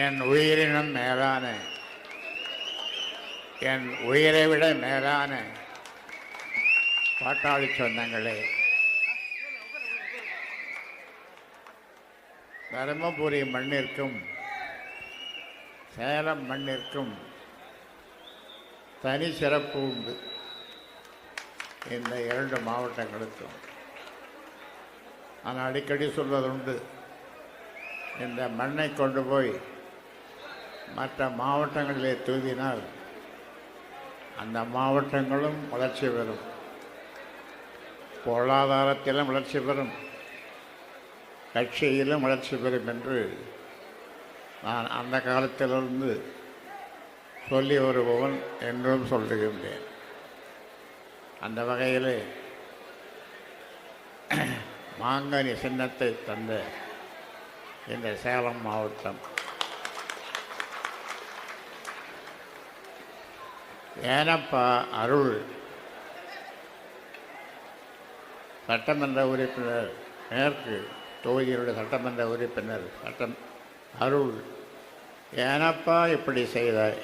என் உயிரினும் மேலான என் உயிரை விட மேலான பாட்டாளி சொந்தங்களே. தருமபுரி மண்ணிற்கும் சேலம் மண்ணிற்கும் தனி சிறப்பு உண்டு. இந்த இரண்டு மாவட்டங்களுக்கும். நான் அடிக்கடி சொல்வதுண்டு இந்த மண்ணை கொண்டு போய் மற்ற மாவட்டங்களிலே தூவினால் அந்த மாவட்டங்களும் வளர்ச்சி பெறும். பொருளாதாரத்திலும் வளர்ச்சி பெறும். கட்சியிலும் வளர்ச்சி பெறும் என்று நான் அந்த காலத்திலிருந்து சொல்லி வருபவன் என்றும் சொல்லுகின்றேன். அந்த வகையில் மாங்கனி சின்னத்தை தந்த இந்த சேலம் மாவட்டம் ஏனப்பா அருள். சட்டமன்ற உறுப்பினர் மேற்கு தொகுதியினுடைய சட்டமன்ற உறுப்பினர் சட்டம் அருள். ஏனப்பா இப்படி செய்தாய்?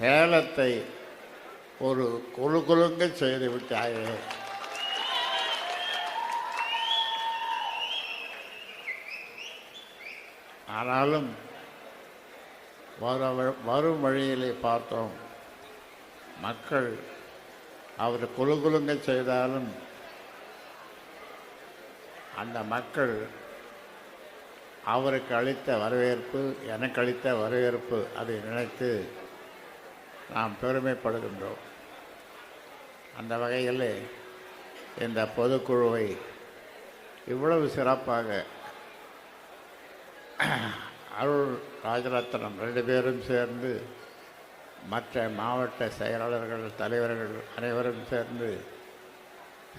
சேலத்தை ஒரு குழு குலுங்க செய்து விட்டாயே. ஆனாலும் வர வரும் வழியிலே பார்த்தோம். மக்கள் அவர் குழுகுலுங்க செய்தாலும் அந்த மக்கள் அவருக்கு அளித்த வரவேற்பு எனக்கு அளித்த வரவேற்பு அதை நினைத்து நாம் பெருமைப்படுகின்றோம். அந்த வகையில் இந்த பொதுக்குழுவை இவ்வளவு சிறப்பாக அருள் ராஜரத்னம் ரெண்டு பேரும் சேர்ந்து மற்ற மாவட்ட செயலாளர்கள் தலைவர்கள் அனைவரும் சேர்ந்து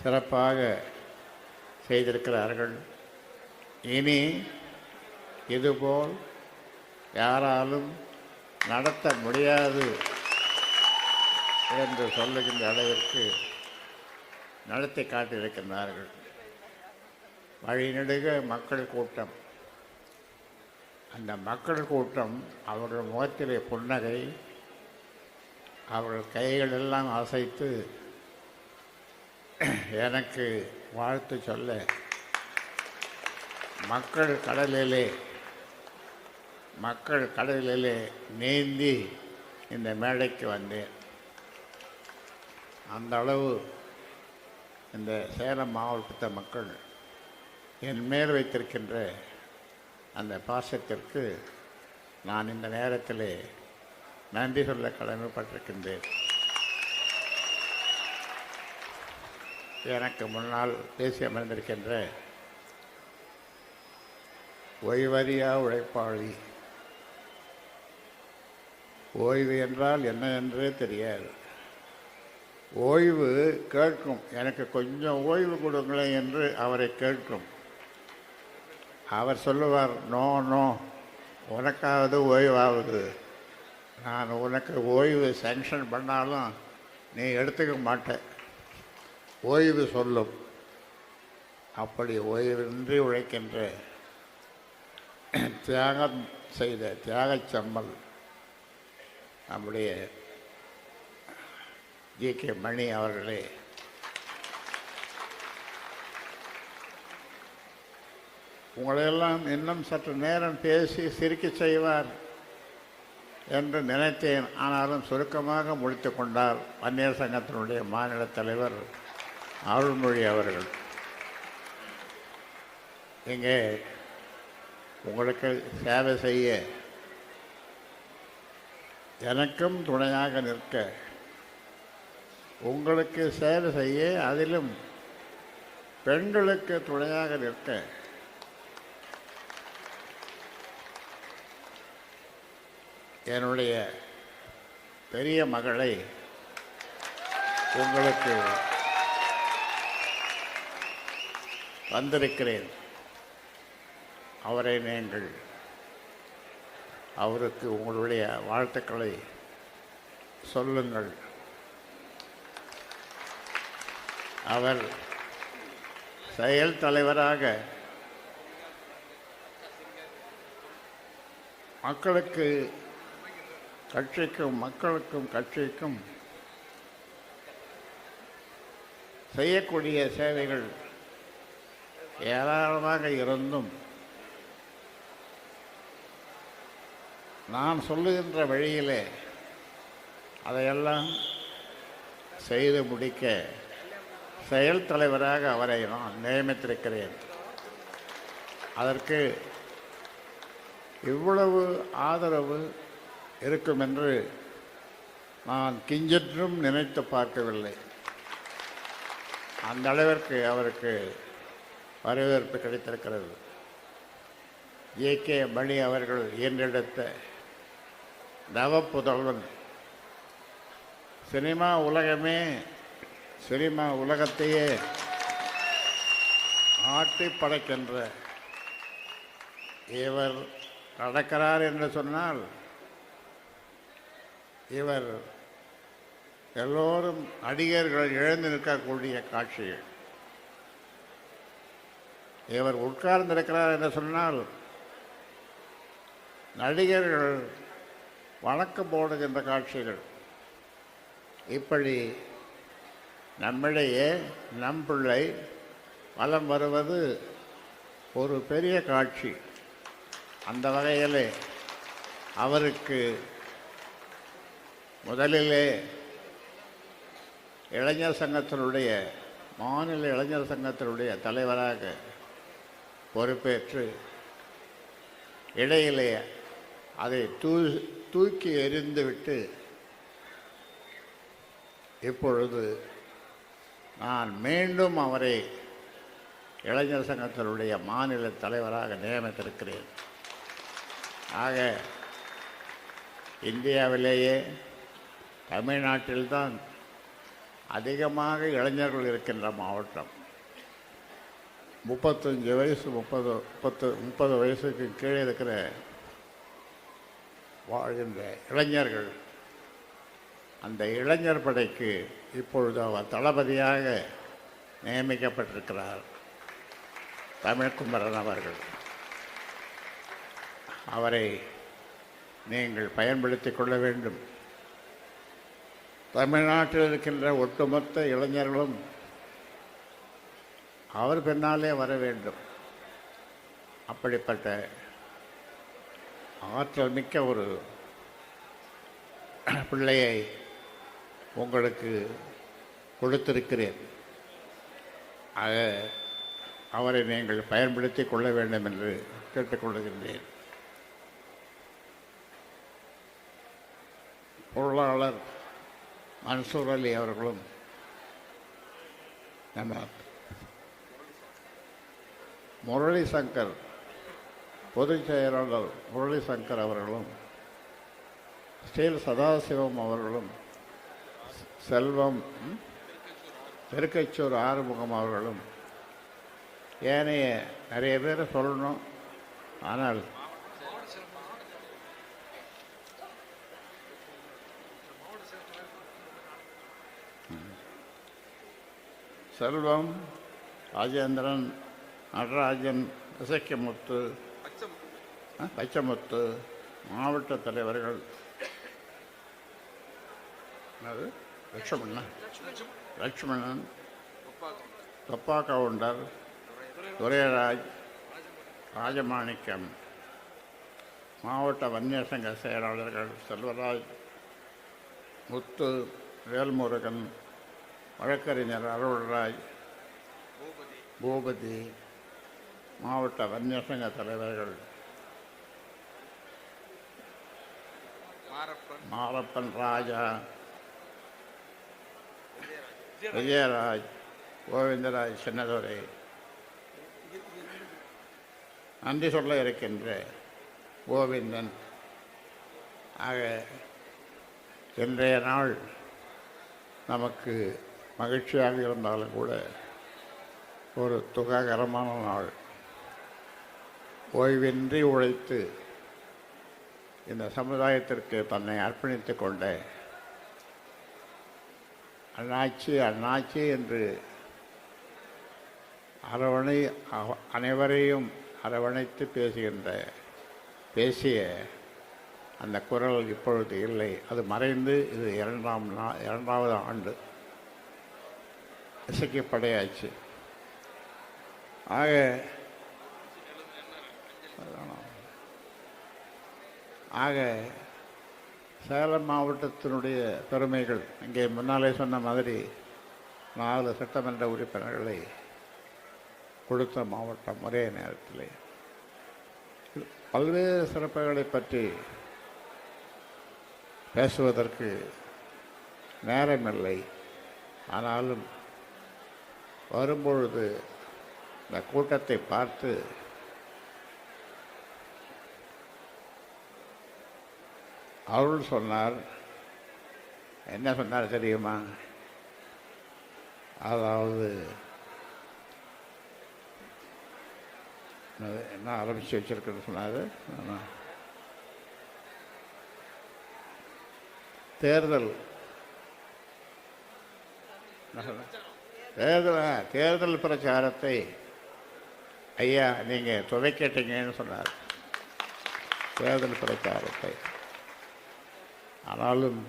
சிறப்பாக செய்திருக்கிறார்கள். இனி இதுபோல் யாராலும் நடத்த முடியாது என்று சொல்லுகின்ற அளவிற்கு நடத்தி காட்டியிருக்கின்றார்கள். வழிநெடுக மக்கள் கூட்டம். அந்த மக்கள் கூட்டம் அவர்கள் முகத்திலே புன்னகை அவர்கள் கைகள் எல்லாம் அசைத்து எனக்கு வாழ்த்து சொல்ல மக்கள் கடலிலே மக்கள் கடலிலே நீந்தி இந்த மேடைக்கு வந்தேன். அந்த அளவு இந்த சேலம் மாவட்டத்த மக்கள் என் மேல் வைத்திருக்கின்ற அந்த பாசத்திற்கு நான் இந்த நேரத்தில் நன்றி சொல்ல கடமைப்பட்டிருக்கின்றேன். எனக்கு முன்னால் பேசி அமர்ந்திருக்கின்ற ஓய்வறியா உழைப்பாளி. ஓய்வு என்றால் என்ன என்றே தெரியாது. ஓய்வு கேட்கும். எனக்கு கொஞ்சம் ஓய்வு கொடுங்களேன் என்று அவரை கேட்கும். அவர் சொல்லுவார் நோ நோ உனக்காவது ஓய்வாகுது. நான் உனக்கு ஓய்வு சேங்ஷன் பண்ணாலும் நீ எடுத்துக்க மாட்ட ஓய்வு சொல்லும். அப்படி ஓய்வின்றி உழைக்கின்ற தியாகம் செய்த தியாகச் செம்மல் நம்முடைய ஜி கே மணி அவர்களே உங்களையெல்லாம் இன்னும் சற்று நேரம் பேசி சிரிக்கச் செய்வார் என்று நினைத்தேன். ஆனாலும் சுருக்கமாக முடித்து கொண்டார் வன்னியர் சங்கத்தினுடைய மாநில தலைவர் அருள்மொழி அவர்கள். இங்கே உங்களுக்கு சேவை செய்ய எனக்கும் துணையாக நிற்க உங்களுக்கு சேவை செய்ய அதிலும் பெண்களுக்கு துணையாக நிற்க என்னுடைய பெரிய மகளை உங்களுக்கு வந்திருக்கிறேன். அவரை நீங்கள் அவருக்கு உங்களுடைய வாழ்த்துக்களை சொல்லுங்கள். அவர் செயல் தலைவராக மக்களுக்கு கட்சிக்கும் மக்களுக்கும் கட்சிக்கும் செய்யக்கூடிய சேவைகள் ஏராளமாக இருந்தும் நான் சொல்லுகின்ற வழியிலே அதையெல்லாம் செய்து முடிக்க செயல் தலைவராக அவரை நான் நியமித்திருக்கிறேன். அதற்கு இவ்வளவு ஆதரவு இருக்கும் என்று நான் கிஞ்சென்றும் நினைத்து பார்க்கவில்லை. அந்த அளவிற்கு அவருக்கு வரவேற்பு கிடைத்திருக்கிறது. ஏ. கே. மணி அவர்கள் ஈன்றெடுத்த நவப்புதல்வன். சினிமா உலகமே சினிமா உலகத்தையே ஆட்டி படைக்கின்ற இவர் நடக்கிறார் என்று சொன்னால் இவர் எல்லோரும் நடிகர்கள் எழுந்து நிற்கக்கூடிய காட்சிகள். இவர் உட்கார்ந்திருக்கிறார் என்று சொன்னால் நடிகர்கள் வணக்கம் போடுகின்ற காட்சிகள். இப்படி நம்மிடையே நம் பிள்ளை வலம் வருவது ஒரு பெரிய காட்சி. அந்த வகையிலே அவருக்கு முதலிலே இளைஞர் சங்கத்தினுடைய மாநில இளைஞர் சங்கத்தினுடைய தலைவராக பொறுப்பேற்று இடையிலே அதை தூ தூக்கி எறிந்துவிட்டு இப்பொழுது நான் மீண்டும் அவரை இளைஞர் சங்கத்தினுடைய மாநில தலைவராக நியமித்திருக்கிறேன். ஆக இந்தியாவிலேயே தமிழ்நாட்டில்தான் அதிகமாக இளைஞர்கள் இருக்கின்ற மாவட்டம். முப்பத்தஞ்சு வயசு முப்பது முப்பத்து முப்பது வயசுக்கு கீழே இருக்கிற வாழ்கின்ற இளைஞர்கள் அந்த இளைஞர் படைக்கு இப்பொழுது அவர் தளபதியாக நியமிக்கப்பட்டிருக்கிறார். தமிழ்குமரன் அவர்கள். அவரை நீங்கள் பயன்படுத்திக் கொள்ள வேண்டும். தமிழ்நாட்டில் இருக்கின்ற ஒட்டுமொத்த இளைஞர்களும் அவர் பின்னாலே வர வேண்டும். அப்படிப்பட்ட ஆற்றல் மிக்க ஒரு பிள்ளையை உங்களுக்கு கொடுத்திருக்கிறேன். ஆக அவரை நீங்கள் பயன்படுத்தி கொள்ள வேண்டும் என்று கேட்டுக்கொள்கின்றேன் பொருளாளர் மன்சூர் அலி அவர்களும் நம்ம முரளி சங்கர் பொதுச் செயலாளர் முரளி சங்கர் அவர்களும் ஸ்டீல் சதாசிவம் அவர்களும் செல்வம் ம், ஆறுமுகம் அவர்களும் ஏனைய நிறைய பேரை சொல்லணும். ஆனால் செல்வம் ராஜேந்திரன் நடராஜன் இசைக்கமுத்து பச்சைமுத்து. மாவட்ட தலைவர்கள். என்னது? லட்சுமணன் லட்சுமணன். தப்பா கவுண்டர் துரையராஜ். ராஜமாணிக்கம். மாவட்ட வன்னியர் சங்க செயலாளர்கள் செல்வராஜ். முத்து வேல்முருகன். வழக்கறிஞர் அருள்ராஜ் பூபதி மாவட்ட வன்னியர் சங்க தலைவர்கள். மாரப்பன். ராஜா. விஜயராஜ் கோவிந்தராஜ் சின்னதுரை. நன்றி சொல்ல இருக்கின்ற கோவிந்தன். ஆக இன்றைய நாள் நமக்கு மகிழ்ச்சியாக இருந்தாலும் கூட ஒரு துகாகரமான நாள். ஓய்வின்றி உழைத்து இந்த சமுதாயத்திற்கு தன்னை அர்ப்பணித்து கொண்ட அண்ணாச்சி அண்ணாச்சி என்று அரவணை அனைவரையும் அரவணைத்து பேசுகின்ற பேசிய அந்த குரல் இப்பொழுது இல்லை. அது மறைந்து இது இரண்டாம் நா இரண்டாவது ஆண்டு. அசைக்கப்படையாச்சு ஆக ஆக சேலம் மாவட்டத்தினுடைய பெருமைகள் இங்கே முன்னாலே சொன்ன மாதிரி நாலு சட்டமன்ற உறுப்பினர்களை கொடுத்த மாவட்டம் ஒரே நேரத்தில். பல்வேறு சிறப்புகளை பற்றி பேசுவதற்கு நேரமில்லை. ஆனாலும் வரும்பொழுது இந்த கூட்டத்தை பார்த்து அருள் சொன்னார். என்ன சொன்னார் தெரியுமா? அதாவது என்ன ஆரம்பித்து வச்சிருக்குன்னு சொன்னார்? தேர்தல். என்ன சொன்னேன் தேர்தல் தேர்தல் பிரச்சாரத்தை ஐயா நீங்கள் துவைக்கிட்டீங்கன்னு சொன்னார். தேர்தல் பிரச்சாரத்தை. ஆனாலும்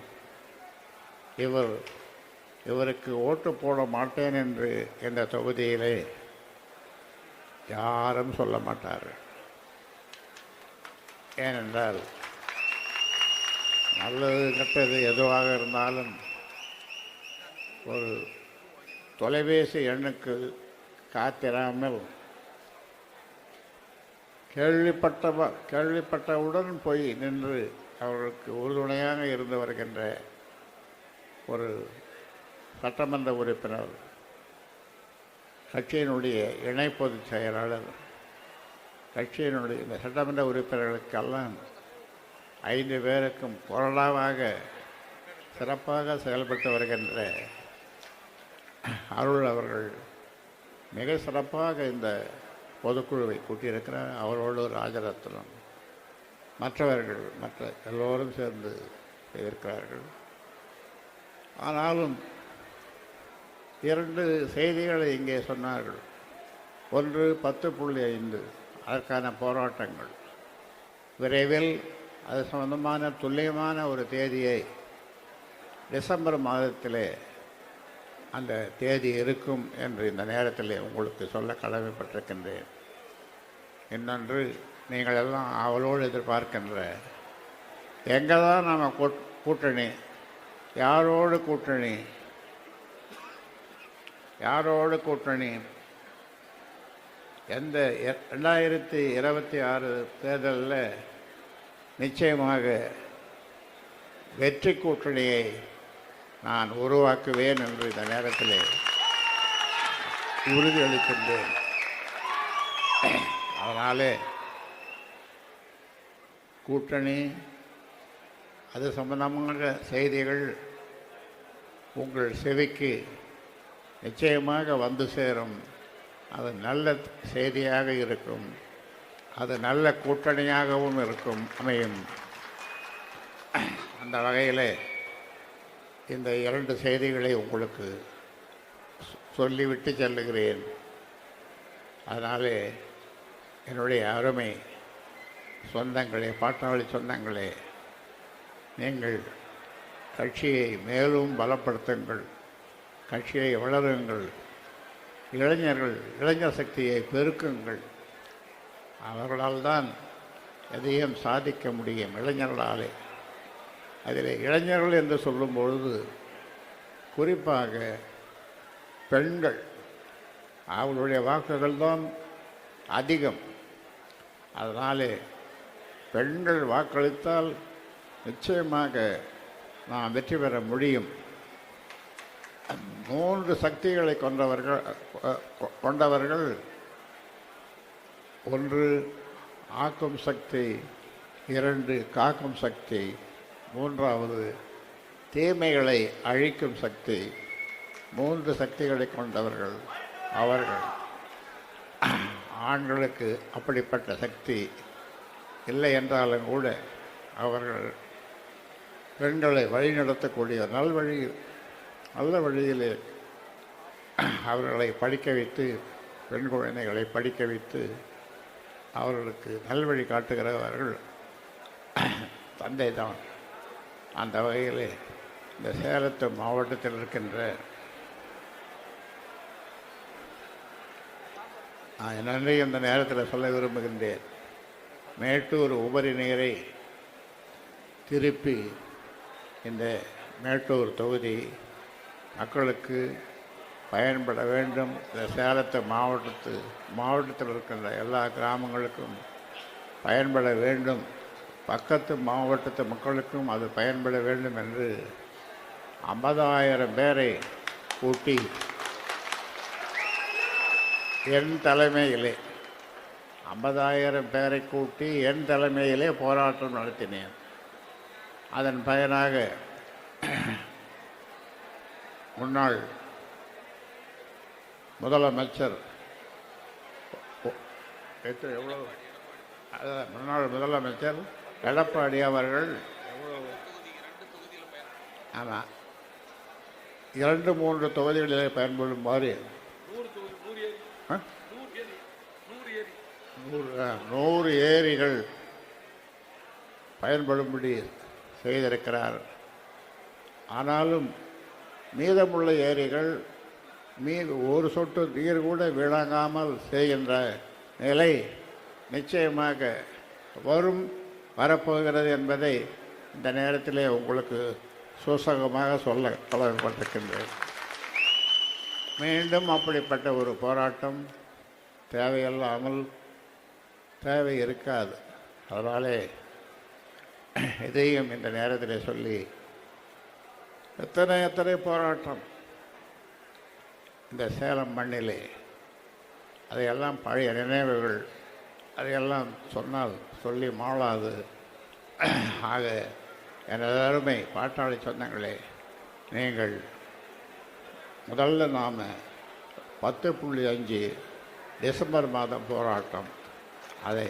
இவர் இவருக்கு ஓட்டு போட மாட்டேன் என்று இந்த தொகுதியிலே யாரும் சொல்ல மாட்டார். ஏனென்றால் நல்லது கெட்டது எதுவாக இருந்தாலும் ஒரு தொலைபேசி எண்ணுக்கு காத்திராமல் கேள்விப்பட்ட கேள்விப்பட்டவுடன் போய் நின்று அவர்களுக்கு உறுதுணையாக இருந்து வருகின்ற ஒரு சட்டமன்ற உறுப்பினர் கட்சியினுடைய இணை பொதுச் செயலாளர் கட்சியினுடைய இந்த சட்டமன்ற உறுப்பினர்களுக்கெல்லாம் ஐந்து பேருக்கும் பொருளாவாக சிறப்பாக செயல்பட்டு வருகின்ற அருள் அவர்கள் மிக சிறப்பாக இந்த பொதுக்குழுவை கூட்டியிருக்கிறார். அவரோடு ராஜரத்னம். மற்றவர்கள் மற்ற எல்லோரும் சேர்ந்து செய்திருக்கிறார்கள். ஆனாலும் இரண்டு செய்திகளை இங்கே சொன்னார்கள். ஒன்று பத்து புள்ளி ஐந்து அதற்கான போராட்டங்கள். விரைவில் அது சம்பந்தமான துல்லியமான ஒரு தேதியை டிசம்பர் மாதத்திலே அந்த தேதி இருக்கும் என்று இந்த நேரத்தில் உங்களுக்கு சொல்ல கடமைப்பட்டிருக்கின்றேன். இன்னொன்று நீங்கள் எல்லாம் அவளோடு எதிர்பார்க்கின்ற எங்கே தான் நாம் கூட்டணி யாரோடு கூட்டணி யாரோடு கூட்டணி எந்த ரெண்டாயிரத்தி இருபத்தி ஆறு தேர்தலில் நிச்சயமாக வெற்றி கூட்டணியை நான் உருவாக்குவேன் என்று இந்த நேரத்தில் உறுதியளிக்கின்றேன் அதனாலே கூட்டணி அது சம்பந்தமான செய்திகள் உங்கள் செவிக்கு நிச்சயமாக வந்து சேரும். அது நல்ல செய்தியாக இருக்கும். அது நல்ல கூட்டணியாகவும் இருக்கும் அமையும். அந்த வகையில் இந்த இரண்டு செய்திகளை உங்களுக்கு சொல்லிவிட்டு செல்லுகிறேன். அதனாலே என்னுடைய அருமை சொந்தங்களே பாட்டாளி சொந்தங்களே நீங்கள் கட்சியை மேலும் பலப்படுத்துங்கள் கட்சியை வளருங்கள் இளைஞர்கள் இளைஞர் சக்தியை பெருக்குங்கள். அவர்களால் தான் எதையும் சாதிக்க முடியும் இளைஞர்களாலே. அதில் இளைஞர்கள் என்று சொல்லும் பொழுது குறிப்பாக பெண்கள் அவர்களுடைய வாக்குகள் தான் அதிகம். அதனாலே பெண்கள் வாக்களித்தால் நிச்சயமாக நாம் வெற்றி பெற முடியும். மூன்று சக்திகளை கொண்டவர்கள் கொண்டவர்கள் ஒன்று ஆக்கும் சக்தி இரண்டு காக்கும் சக்தி மூன்றாவது தீமைகளை அழிக்கும் சக்தி மூன்று சக்திகளை கொண்டவர்கள் அவர்கள். ஆண்களுக்கு அப்படிப்பட்ட சக்தி இல்லை என்றாலும் கூட அவர்கள் பெண்களை வழிநடத்தக்கூடிய நல்வழி நல்ல வழியிலே அவர்களை படிக்க வைத்து பெண் குழந்தைகளை படிக்க வைத்து அவர்களுக்கு நல்வழி காட்டுகிறவர்கள் தந்தை தான் அந்த வகையில் இந்த சேலத்து மாவட்டத்தில் இருக்கின்ற நான் நன்றி இந்த நேரத்தில் சொல்ல விரும்புகின்றேன்? மேட்டூர் உபரி நீரை திருப்பி இந்த மேட்டூர் தொகுதி மக்களுக்கு பயன்பட வேண்டும். இந்த சேலத்து மாவட்டத்து மாவட்டத்தில் இருக்கின்ற எல்லா கிராமங்களுக்கும் பயன்பட வேண்டும். பக்கத்து மாவட்டத்து மக்களுக்கும் அது பயன்பட வேண்டும் என்று ஐம்பதாயிரம் பேரை கூட்டி என் தலைமையிலே ஐம்பதாயிரம் பேரை கூட்டி என் தலைமையிலே போராட்டம் நடத்தினேன். அதன் பயனாக முன்னாள் முதலமைச்சர் எவ்வளோ அதான் முன்னாள் முதலமைச்சர் எடப்பாடி அவர்கள் ஆமாம் இரண்டு மூன்று தொகுதிகளிலே பயன்படும் மாதிரி நூறு ஏரிகள் பயன்படும்படி செய்திருக்கிறார். ஆனாலும் மீதமுள்ள ஏரிகள் மீது ஒரு சொட்டு நீர் கூட வீணாகாமல் செய்கின்ற நிலை நிச்சயமாக வரும். வரப்போகிறது என்பதை இந்த நேரத்திலே உங்களுக்கு சூசகமாக சொல்ல கடமைப்பட்டிருக்கின்றேன் மீண்டும் அப்படிப்பட்ட ஒரு போராட்டம் தேவையில்லாமல் தேவை இருக்காது. அதனாலே இதையும் இந்த நேரத்தில் சொல்லி எத்தனை எத்தனை போராட்டம் இந்த சேலம் மண்ணிலே அதையெல்லாம் பழைய நினைவுகள் அதையெல்லாம் சொன்னால் சொல்லி மாளாது ஆக எனது அருமை பாட்டாளி சொந்தங்களே நீங்கள் முதல்ல நாம் பத்து புள்ளி அஞ்சு டிசம்பர் மாதம் போராட்டம். அதை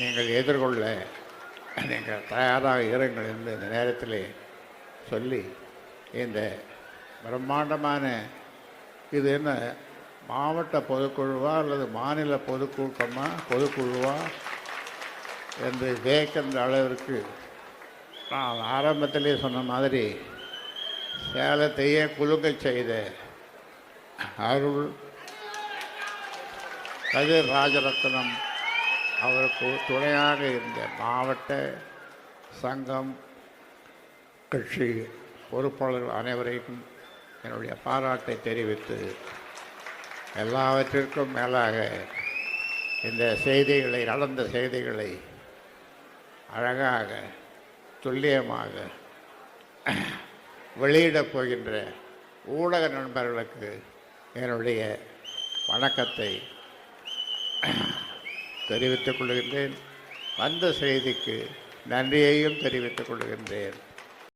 நீங்கள் எதிர்கொள்ள நீங்கள் தயாராக இருங்கள் என்று இந்த நேரத்தில் சொல்லி இந்த பிரம்மாண்டமான இது என்ன? மாவட்ட பொதுக்குழுவா அல்லது மாநில பொதுக்கூட்டமாக பொதுக்குழுவா? என்று வியக்கின்ற அளவிற்கு நான் ஆரம்பத்திலே சொன்ன மாதிரி சேலத்தையே குலுங்க செய்த அருள் கதிர் ராஜரத்னம் அவருக்கு துணையாக இருந்த மாவட்ட சங்கம் கட்சி பொறுப்பாளர்கள் அனைவரையும் என்னுடைய பாராட்டை தெரிவித்து எல்லாவற்றிற்கும் மேலாக இந்த செய்திகளை நடந்த செய்திகளை அழகாக துல்லியமாக வெளியிடப் போகின்ற ஊடக நண்பர்களுக்கு என்னுடைய வணக்கத்தை தெரிவித்துக் கொள்கின்றேன். வந்த செய்திக்கு நன்றியையும் தெரிவித்துக் கொள்கின்றேன்.